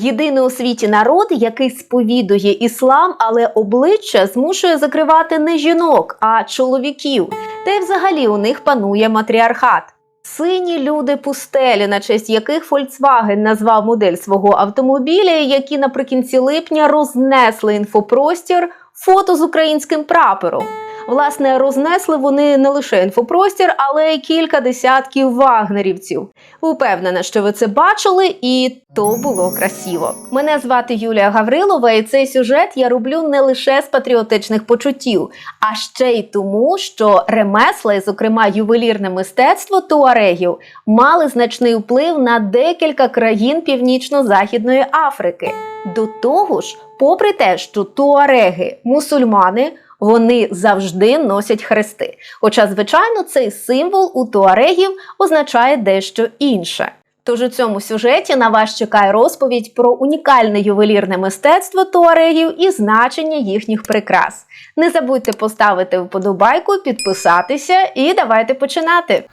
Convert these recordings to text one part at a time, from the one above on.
Єдиний у світі народ, який сповідує іслам, але обличчя змушує закривати не жінок, а чоловіків. Та й взагалі у них панує матріархат. Сині люди пустелі, на честь яких Volkswagen назвав модель свого автомобіля, які наприкінці липня рознесли інфопростір фото з українським прапором. Власне, рознесли вони не лише інфопростір, але й кілька десятків вагнерівців. Упевнена, що ви це бачили, і то було красиво. Мене звати Юлія Гаврилова, і цей сюжет я роблю не лише з патріотичних почуттів, а ще й тому, що ремесла, і, зокрема ювелірне мистецтво туарегів, мали значний вплив на декілька країн Північно-Західної Африки. До того ж, попри те, що туареги мусульмани. Вони завжди носять хрести. Хоча, звичайно, цей символ у туарегів означає дещо інше. Тож у цьому сюжеті на вас чекає розповідь про унікальне ювелірне мистецтво туарегів і значення їхніх прикрас. Не забудьте поставити вподобайку, підписатися і давайте починати.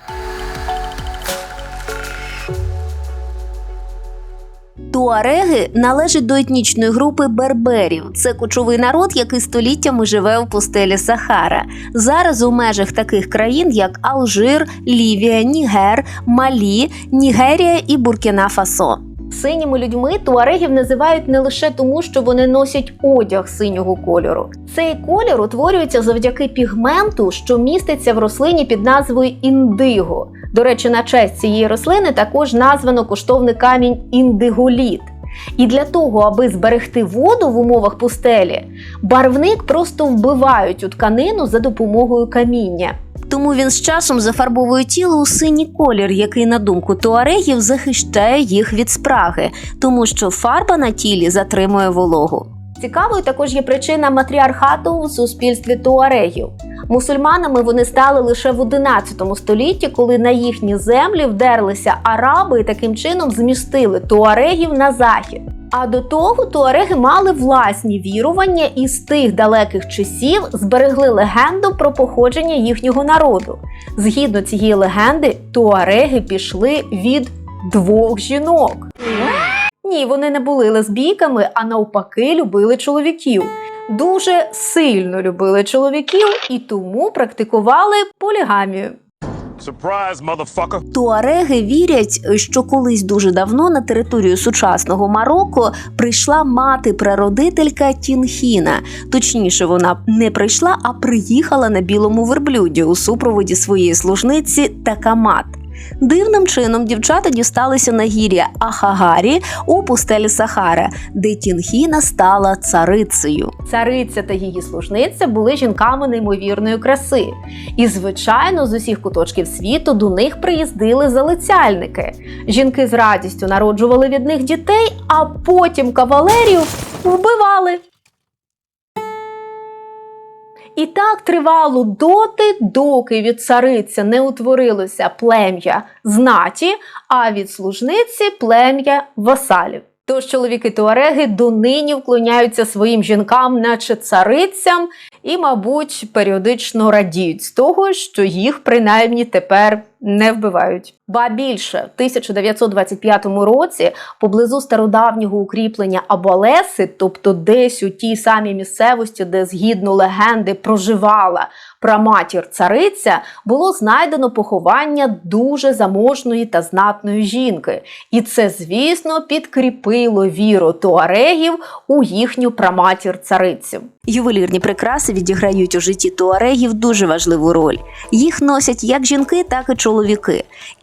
Туареги належать до етнічної групи берберів. Це кочовий народ, який століттями живе у пустелі Сахара. Зараз у межах таких країн, як Алжир, Лівія, Нігер, Малі, Нігерія і Буркіна Фасо. Синіми людьми туарегів називають не лише тому, що вони носять одяг синього кольору. Цей колір утворюється завдяки пігменту, що міститься в рослині під назвою індиго. До речі, на честь цієї рослини також названо коштовний камінь індиголіт. І для того, аби зберегти воду в умовах пустелі, барвник просто вбивають у тканину за допомогою каміння. Тому він з часом зафарбовує тіло у синій колір, який, на думку туарегів, захищає їх від спраги, тому що фарба на тілі затримує вологу. Цікавою також є причина матріархату у суспільстві туарегів. Мусульманами вони стали лише в 11 столітті, коли на їхні землі вдерлися араби і таким чином змістили туарегів на захід. А до того туареги мали власні вірування і з тих далеких часів зберегли легенду про походження їхнього народу. Згідно цієї легенди, туареги пішли від двох жінок. Ні, вони не були лесбійками, а навпаки, любили чоловіків. Дуже сильно любили чоловіків і тому практикували полігамію. Surprise. Туареги вірять, що колись дуже давно на територію сучасного Марокко прийшла мати-прародителька Тінхіна. Точніше, вона не прийшла, а приїхала на білому верблюді у супроводі своєї служниці Такамат. Дивним чином дівчата дісталися на гір'я Ахагарі у пустелі Сахара, де Тінхіна стала царицею. Цариця та її служниця були жінками неймовірної краси. І, звичайно, з усіх куточків світу до них приїздили залицяльники. Жінки з радістю народжували від них дітей, а потім кавалерів вбивали. І так тривало доти, доки від цариці не утворилося плем'я знаті, а від служниці плем'я васалів. Тож чоловіки туареги донині вклоняються своїм жінкам, наче царицям, і, мабуть, періодично радіють з того, що їх принаймні тепер не вбивають. Ба більше в 1925 році поблизу стародавнього укріплення Абуалеси, тобто десь у тій самій місцевості, де згідно легенди проживала праматір цариця, було знайдено поховання дуже заможної та знатної жінки. І це, звісно, підкріпило віру туарегів у їхню праматір царицю. Ювелірні прикраси відіграють у житті туарегів дуже важливу роль. Їх носять як жінки, так і чоловіки.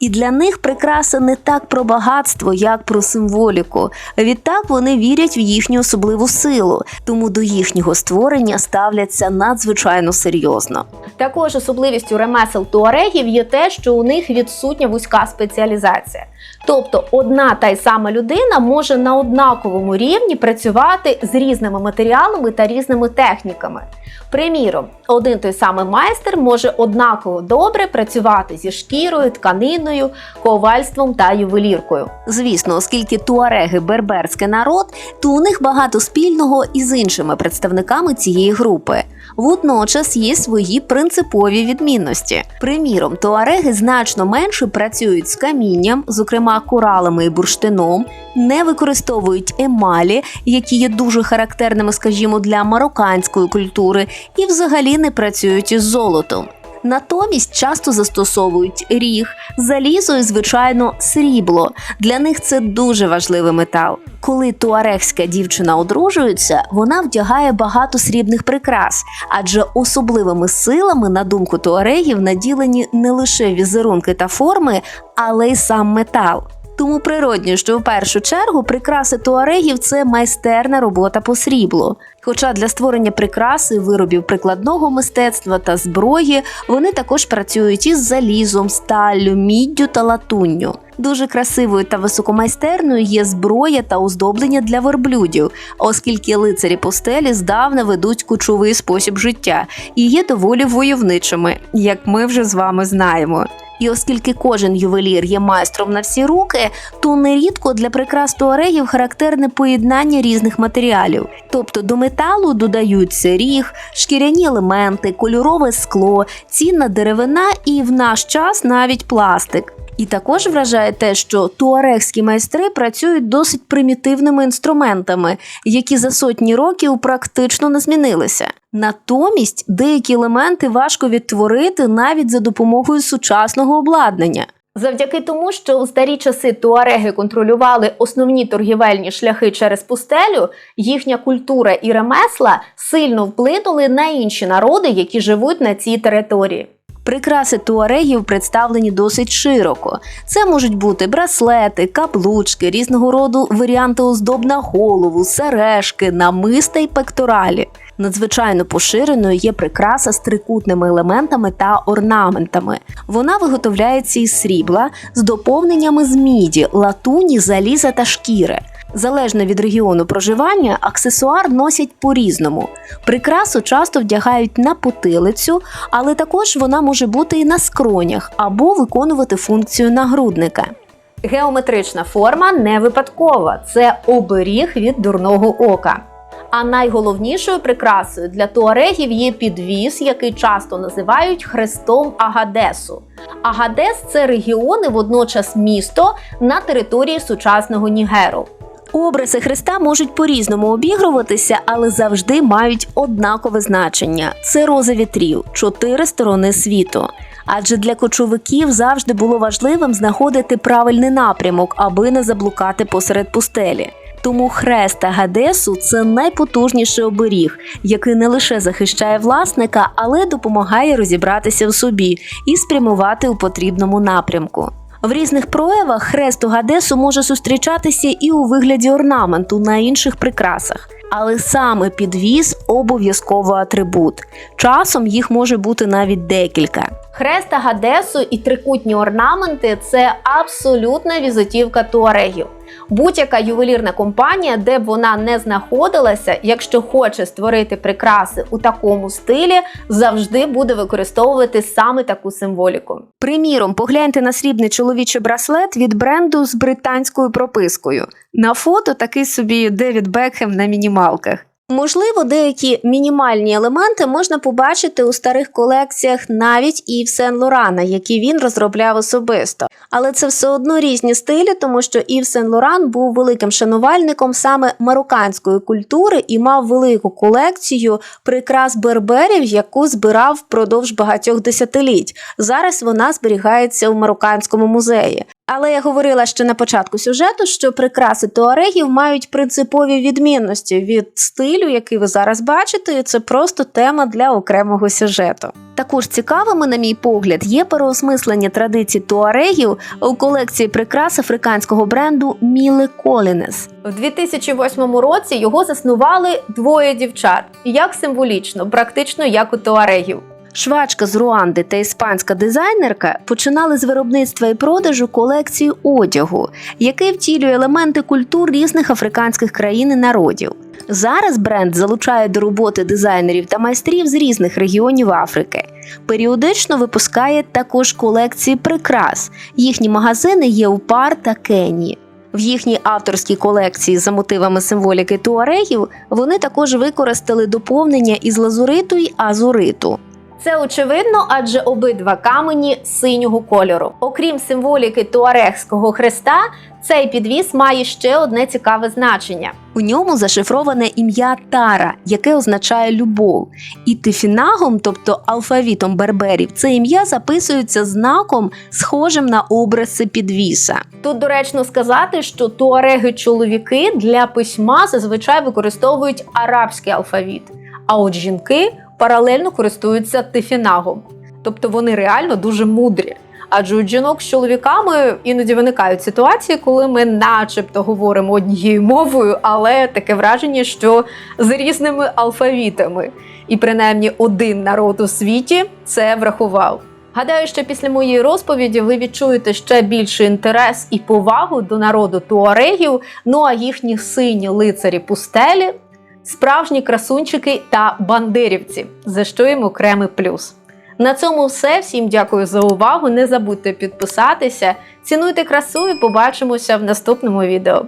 І для них прикраса не так про багатство, як про символіку. Відтак вони вірять в їхню особливу силу, тому до їхнього створення ставляться надзвичайно серйозно. Також особливістю ремесел туарегів є те, що у них відсутня вузька спеціалізація. Тобто одна та й сама людина може на однаковому рівні працювати з різними матеріалами та різними техніками. Приміром, один той самий майстер може однаково добре працювати зі шкірою, тканиною, ковальством та ювеліркою. Звісно, оскільки туареги берберський народ, то у них багато спільного із іншими представниками цієї групи. Водночас є свої принципові відмінності. Приміром, туареги значно менше працюють з камінням, зокрема зокрема коралами і бурштином, не використовують емалі, які є дуже характерними, скажімо, для марокканської культури, і взагалі не працюють із золотом. Натомість часто застосовують ріг, залізо і, звичайно, срібло. Для них це дуже важливий метал. Коли туарегська дівчина одружується, вона вдягає багато срібних прикрас, адже особливими силами, на думку туарегів, наділені не лише візерунки та форми, але й сам метал. Тому природньо, що в першу чергу прикраси туарегів це майстерна робота по сріблу. Хоча для створення прикраси, виробів прикладного мистецтва та зброї вони також працюють із залізом, сталлю, міддю та латунню. Дуже красивою та високомайстерною є зброя та оздоблення для верблюдів, оскільки лицарі постелі здавна ведуть кучовий спосіб життя і є доволі войовничими, як ми вже з вами знаємо. І оскільки кожен ювелір є майстром на всі руки, то нерідко для прикрас туарегів характерне поєднання різних матеріалів. Тобто до металу додаються ріг, шкіряні елементи, кольорове скло, цінна деревина і в наш час навіть пластик. І також вражає те, що туарегські майстри працюють досить примітивними інструментами, які за сотні років практично не змінилися. Натомість деякі елементи важко відтворити навіть за допомогою сучасного обладнання. Завдяки тому, що у старі часи туареги контролювали основні торгівельні шляхи через пустелю, їхня культура і ремесла сильно вплинули на інші народи, які живуть на цій території. Прикраси туарегів представлені досить широко. Це можуть бути браслети, каблучки, різного роду варіанти оздоб на голову, сережки, намиста й пекторалі. Надзвичайно поширеною є прикраса з трикутними елементами та орнаментами. Вона виготовляється із срібла з доповненнями з міді, латуні, заліза та шкіри. Залежно від регіону проживання, аксесуар носять по-різному. Прикрасу часто вдягають на потилицю, але також вона може бути і на скронях або виконувати функцію нагрудника. Геометрична форма не випадкова, це оберіг від дурного ока. А найголовнішою прикрасою для туарегів є підвіз, який часто називають хрестом Агадесу. Агадес це регіон і водночас місто на території сучасного Нігеру. Образи Христа можуть по-різному обігруватися, але завжди мають однакове значення: це роза вітрів, чотири сторони світу. Адже для кочовиків завжди було важливим знаходити правильний напрямок, аби не заблукати посеред пустелі. Тому хрест Агадесу це найпотужніший оберіг, який не лише захищає власника, але допомагає розібратися в собі і спрямувати у потрібному напрямку. В різних проявах хрест Гадесу може зустрічатися і у вигляді орнаменту на інших прикрасах. Але саме підвіз обов'язково атрибут. Часом їх може бути навіть декілька. Хрест Гадесу і трикутні орнаменти це абсолютна візитівка туарегів. Будь-яка ювелірна компанія, де б вона не знаходилася, якщо хоче створити прикраси у такому стилі, завжди буде використовувати саме таку символіку. Приміром, погляньте на срібний чоловічий браслет від бренду з британською пропискою. На фото такий собі Девід Бекхем на мінімалках. Можливо, деякі мінімальні елементи можна побачити у старих колекціях навіть і в Сен Лорана, які він розробляв особисто. Але це все одно різні стилі, тому що Ів Сен Лоран був великим шанувальником саме марокканської культури і мав велику колекцію прикрас берберів, яку збирав впродовж багатьох десятиліть. Зараз вона зберігається у марокканському музеї. Але я говорила ще на початку сюжету, що прикраси туарегів мають принципові відмінності від стилю, який ви зараз бачите, і це просто тема для окремого сюжету. Також цікавими, на мій погляд, є переосмислення традицій туарегів у колекції прикрас африканського бренду Міле Колінес. У 2008 році його заснували двоє дівчат, як символічно, практично як у туарегів. Швачка з Руанди та іспанська дизайнерка починали з виробництва і продажу колекції одягу, який втілює елементи культур різних африканських країн і народів. Зараз бренд залучає до роботи дизайнерів та майстрів з різних регіонів Африки. Періодично випускає також колекції прикрас. Їхні магазини є у Пар та Кенії. В їхній авторській колекції за мотивами символіки туарегів вони також використали доповнення із лазуриту й азуриту. Це очевидно, адже обидва камені синього кольору. Окрім символіки туарегського хреста, цей підвіс має ще одне цікаве значення. У ньому зашифроване ім'я Тара, яке означає любов. І тифінагом, тобто алфавітом берберів, це ім'я записується знаком, схожим на образи підвіса. Тут доречно сказати, що туареги-чоловіки для письма зазвичай використовують арабський алфавіт, а от жінки паралельно користуються тифінагом. Тобто вони реально дуже мудрі. Адже у жінок з чоловіками іноді виникають ситуації, коли ми, начебто, говоримо однією мовою, але таке враження, що з різними алфавітами. І принаймні один народ у світі це врахував. Гадаю, що після моєї розповіді ви відчуєте ще більший інтерес і повагу до народу туарегів, ну а їхні сині лицарі пустелі справжні красунчики та бандерівці, за що їм окремий плюс. На цьому все. Всім дякую за увагу. Не забудьте підписатися, цінуйте красу і побачимося в наступному відео.